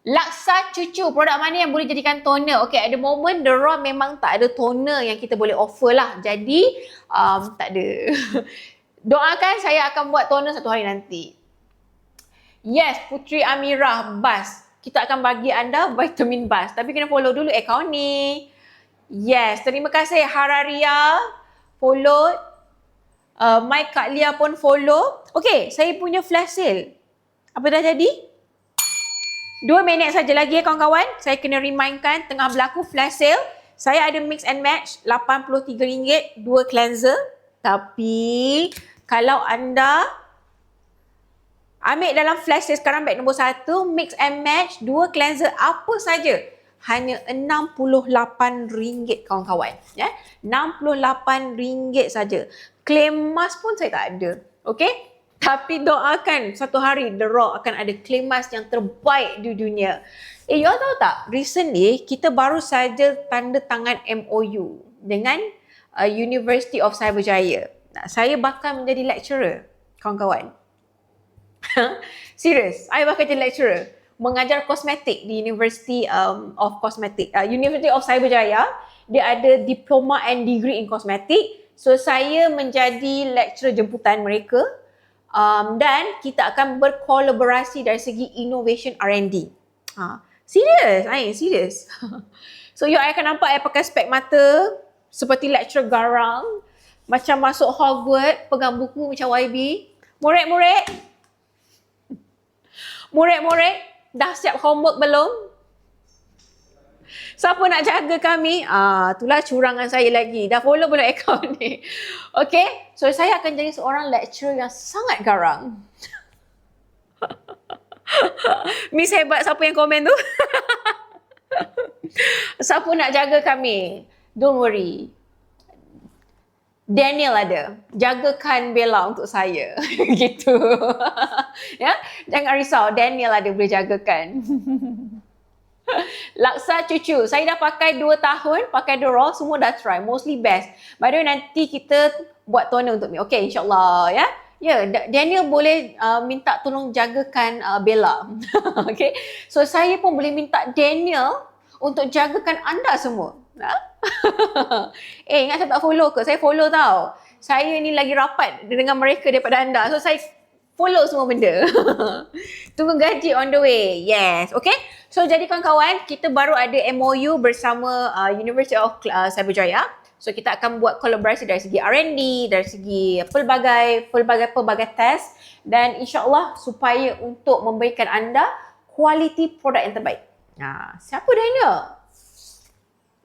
Laksa cucu, produk mana yang boleh jadikan toner? Okay, at the moment, The Raw memang tak ada toner yang kita boleh offer lah. Jadi, um, tak ada. Doakan saya akan buat toner satu hari nanti. Yes, Putri Amirah, Bas. Kita akan bagi anda vitamin Bas. Tapi kena follow dulu akaun ni. Yes, terima kasih Hararia. Follow. Uh, Mike Kak Lia pun follow. Okay, saya punya flash sale. Apa dah jadi? Dua minit saja lagi ya kawan-kawan. Saya kena remindkan tengah berlaku flash sale. Saya ada mix and match RM83 dua cleanser. Tapi kalau anda ambil dalam flash sale sekarang bag nombor satu, mix and match dua cleanser apa saja hanya RM68 kawan-kawan. Ya, RM68 saja. Claim mask pun saya tak ada. Okay? Tapi doakan satu hari The Rock akan ada claim mask yang terbaik di dunia. Eh, you all tahu tak? Recently, kita baru saja tanda tangan MOU dengan uh, University of Cyberjaya. Nah, saya bakal menjadi lecturer, kawan-kawan. Serius, saya bakal jadi lecturer. Mengajar kosmetik di University um, of Cosmetic, uh, University of Cyberjaya. Dia ada diploma and degree in cosmetic. So, saya menjadi lecturer jemputan mereka um, dan kita akan berkolaborasi dari segi innovation R&D. Ha, serius, ai serius. so you akan nampak saya pakai spek mata seperti lecturer garang macam masuk Hogwarts pegang buku macam YB. Murid-murid. Murid-murid dah siap homework belum? Siapa nak jaga kami? Ah, itulah curangan saya lagi. Dah follow belum akaun ni? Okay, so saya akan jadi seorang lecturer yang sangat garang. Miss hebat siapa yang komen tu? siapa nak jaga kami? Don't worry. Daniel ada. Jagakan Bella untuk saya. gitu. ya, jangan risau. Daniel ada boleh jagakan. Laksa cucu. Saya dah pakai 2 tahun, pakai The Raw, semua dah try. Mostly best. By the way, nanti kita buat toner untuk mi. Okay, insyaAllah ya. Ya, yeah, Daniel boleh uh, minta tolong jagakan uh, Bella. okay. So, saya pun boleh minta Daniel untuk jagakan anda semua. Ha? eh, ingat saya tak follow ke? Saya follow tau. Saya ni lagi rapat dengan mereka daripada anda. So, saya follow semua benda. Tunggu gaji on the way. Yes. Okay. So jadi kawan-kawan, kita baru ada MOU bersama uh, University of uh, Cyberjaya. So kita akan buat kolaborasi dari segi R&D, dari segi pelbagai pelbagai pelbagai test dan insyaAllah supaya untuk memberikan anda kualiti produk yang terbaik. Ha, siapa Daniel?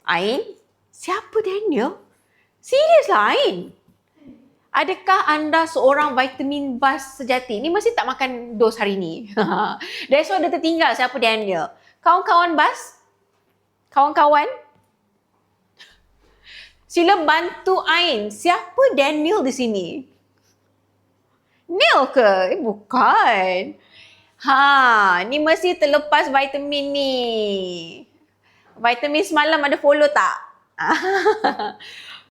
Ain? Siapa Daniel? Serius lah Ain? Adakah anda seorang vitamin bas sejati? Ni mesti tak makan dos hari ni. That's why dia tertinggal siapa Daniel. Kawan-kawan bas? Kawan-kawan? Sila bantu Ain. Siapa Daniel di sini? Neil ke? Eh, bukan. Ha, ni mesti terlepas vitamin ni. Vitamin semalam ada follow tak?